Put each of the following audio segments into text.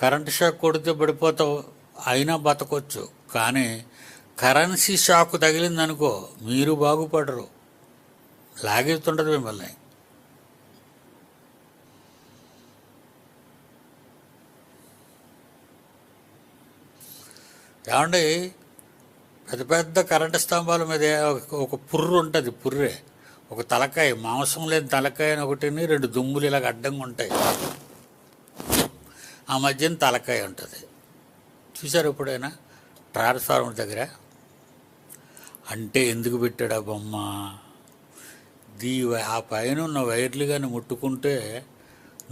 Current shock కొడితే పడిపోతావు అయినా బతకొచ్చు. కానీ కరెన్సీ షాక్ తగిలిందనుకో మీరు బాగుపడరు. లాగేస్తుండదు మిమ్మల్ని. ఏమండి పెద్ద పెద్ద కరెంటు స్తంభాల మీద ఒక- ఒక పుర్రు ఉంటుంది పుర్రే. ఒక తలకాయ మాంసం లేని తలకాయ అని ఒకటిని రెండు దుమ్ములు ఇలాగ అడ్డంగా ఉంటాయి. ఆ మధ్యన తలకాయ ఉంటుంది. చూసారు ఎప్పుడైనా? ట్రాన్స్ఫార్మర్ దగ్గర. అంటే ఎందుకు పెట్టాడా బొమ్మ? దీ ఆ పైన ఉన్న వైర్లు కానీ ముట్టుకుంటే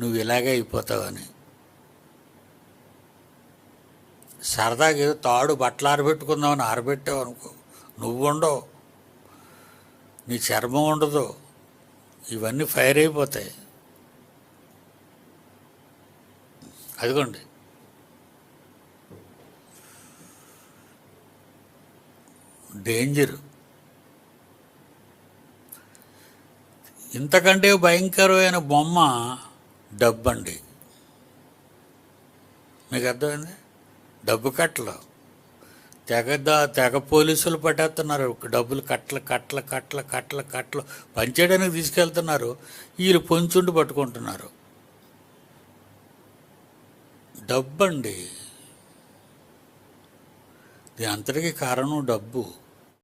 నువ్వు ఇలాగే అయిపోతావని. సరదాగా ఏదో తాడు బట్టలు ఆరబెట్టుకుందామని ఆరబెట్టావు అనుకో. నువ్వు ఉండవు. నీ చర్మం ఉండదు. ఇవన్నీ ఫైర్ అయిపోతాయి. అదిగోండి. డేంజర్. ఇంతకంటే భయంకరమైన బొమ్మ డబ్బండి. మీకు అర్థమైంది? డబ్బు కట్టలు. తెగ తెగ పోలీసులు పట్టేస్తున్నారు. డబ్బులు కట్టలు కట్టలు కట్టలు కట్టలు కట్టలు. పంచేయడానికి తీసుకెళ్తున్నారు. వీళ్ళు పొంచుండి పట్టుకుంటున్నారు. డబ్బు అండి దీని అంతటికీ కారణం డబ్బు.